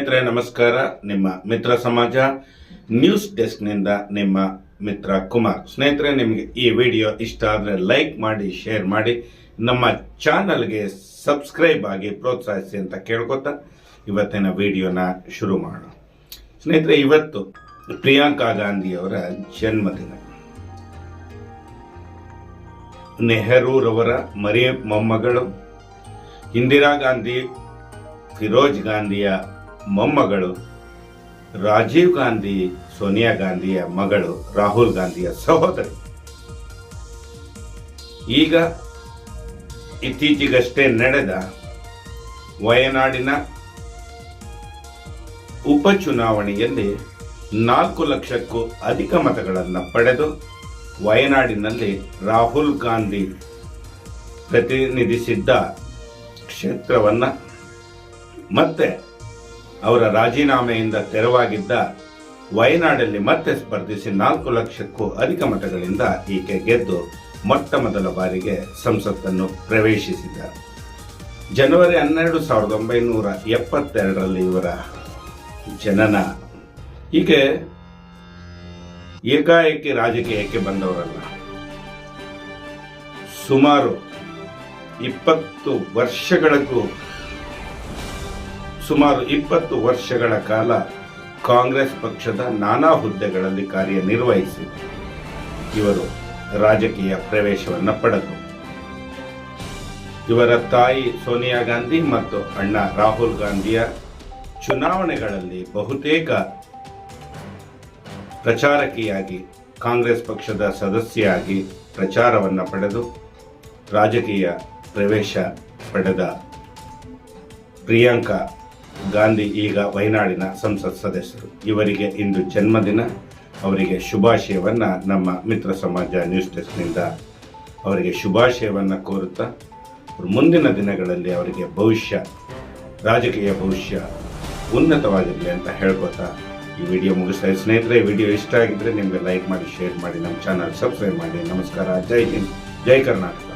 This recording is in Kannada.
ಸ್ನೇಹಿತರೆ, ನಮಸ್ಕಾರ. ನಿಮ್ಮ ಮಿತ್ರ ಸಮಾಜ ನ್ಯೂಸ್ ಡೆಸ್ಕ್ನಿಂದ ನಿಮ್ಮ ಮಿತ್ರ ಕುಮಾರ್. ಸ್ನೇಹಿತರೆ, ನಿಮಗೆ ಈ ವಿಡಿಯೋ ಇಷ್ಟ ಆದರೆ ಲೈಕ್ ಮಾಡಿ ಶೇರ್ ಮಾಡಿ. ನಮ್ಮ ಚಾನಲ್ಗೆ ಸಬ್ಸ್ಕ್ರೈಬ್ ಆಗಿ ಪ್ರೋತ್ಸಾಹಿಸಿ ಅಂತ ಕೇಳ್ಕೊತಾ ಇವತ್ತಿನ ವಿಡಿಯೋನ ಶುರು ಮಾಡೋಣ. ಸ್ನೇಹಿತರೆ, ಇವತ್ತು ಪ್ರಿಯಾಂಕಾ ಗಾಂಧಿಯವರ ಜನ್ಮದಿನ. ನೆಹರೂರವರ ಮರಿ ಮೊಮ್ಮಗಳು, ಇಂದಿರಾ ಗಾಂಧಿ, ಫಿರೋಜ್ ಗಾಂಧಿಯ ಮೊಮ್ಮಗಳು ರಾಜೀವ್ ಗಾಂಧಿ, ಸೋನಿಯಾ ಗಾಂಧಿಯ ಮಗಳು ರಾಹುಲ್ ಗಾಂಧಿಯ ಸಹೋದರಿ. ಈಗ ಇತ್ತೀಚೆಗಷ್ಟೇ ನಡೆದ ವಯನಾಡಿನ ಉಪಚುನಾವಣೆಯಲ್ಲಿ ನಾಲ್ಕು ಲಕ್ಷಕ್ಕೂ ಅಧಿಕ ಮತಗಳನ್ನು ಪಡೆದು ವಯನಾಡಿನಲ್ಲಿ ರಾಹುಲ್ ಗಾಂಧಿ ಪ್ರತಿನಿಧಿಸಿದ್ದ ಕ್ಷೇತ್ರವನ್ನ ಮತ್ತೆ ಅವರ ರಾಜೀನಾಮೆಯಿಂದ ತೆರವಾಗಿದ್ದ ವಯನಾಡಲ್ಲಿ ಮತ್ತೆ ಸ್ಪರ್ಧಿಸಿ ನಾಲ್ಕು ಲಕ್ಷಕ್ಕೂ ಅಧಿಕ ಮತಗಳಿಂದ ಈಕೆ ಗೆದ್ದು ಮೊಟ್ಟ ಮೊದಲ ಬಾರಿಗೆ ಸಂಸತ್ತನ್ನು ಪ್ರವೇಶಿಸಿದ್ದಾರೆ ಜನವರಿ ಹನ್ನೆರಡು ಸಾವಿರದ ಒಂಬೈನೂರ ಎಪ್ಪತ್ತೆರಡರಲ್ಲಿ ಇವರ ಜನನ. ಹೀಗೆ ಏಕಾಏಕಿ ರಾಜಕೀಯಕ್ಕೆ ಬಂದವರಲ್ಲ. ಸುಮಾರು ಇಪ್ಪತ್ತು ವರ್ಷಗಳಿಗೂ ಸುಮಾರು ಇಪ್ಪತ್ತು ವರ್ಷಗಳ ಕಾಲ ಕಾಂಗ್ರೆಸ್ ಪಕ್ಷದ ನಾನಾ ಹುದ್ದೆಗಳಲ್ಲಿ ಕಾರ್ಯನಿರ್ವಹಿಸಿ ಇವರು ರಾಜಕೀಯ ಪ್ರವೇಶವನ್ನು ಪಡೆದರು ಇವರ ತಾಯಿ ಸೋನಿಯಾ ಗಾಂಧಿ ಮತ್ತು ಅಣ್ಣ ರಾಹುಲ್ ಗಾಂಧಿಯ ಚುನಾವಣೆಗಳಲ್ಲಿ ಬಹುತೇಕ ಪ್ರಚಾರಕಿಯಾಗಿ ಕಾಂಗ್ರೆಸ್ ಪಕ್ಷದ ಸದಸ್ಯೆಯಾಗಿ ಪ್ರಚಾರವನ್ನು ಪಡೆದು ರಾಜಕೀಯ ಪ್ರವೇಶ ಪಡೆದ ಪ್ರಿಯಾಂಕಾ ಗಾಂಧಿ ಈಗ ವಯನಾಡಿನ ಸಂಸತ್ ಸದಸ್ಯರು. ಇವರಿಗೆ ಇಂದು ಜನ್ಮದಿನ. ಅವರಿಗೆ ಶುಭಾಶಯವನ್ನು ನಮ್ಮ ಮಿತ್ರ ಸಮಾಜ ನ್ಯೂಸ್ ಡೆಸ್ಕ್ನಿಂದ ಅವರಿಗೆ ಶುಭಾಶಯವನ್ನು ಕೋರುತ್ತಾ ಮುಂದಿನ ದಿನಗಳಲ್ಲಿ ಅವರಿಗೆ ಭವಿಷ್ಯ, ರಾಜಕೀಯ ಭವಿಷ್ಯ ಉನ್ನತವಾಗಿರಲಿ ಅಂತ ಹೇಳ್ಕೊತಾ ಈ ವಿಡಿಯೋ ಮುಗಿಸ್ತಾ. ಸ್ನೇಹಿತರೆ, ಈ ವಿಡಿಯೋ ಇಷ್ಟ ಆಗಿದ್ದರೆ ನಿಮಗೆ ಲೈಕ್ ಮಾಡಿ, ಶೇರ್ ಮಾಡಿ, ನಮ್ಮ ಚಾನಲ್ ಸಬ್ಸ್ಕ್ರೈಬ್ ಮಾಡಿ. ನಮಸ್ಕಾರ. ಜೈ ಹಿಂದ್. ಜೈ ಕರ್ನಾಟಕ.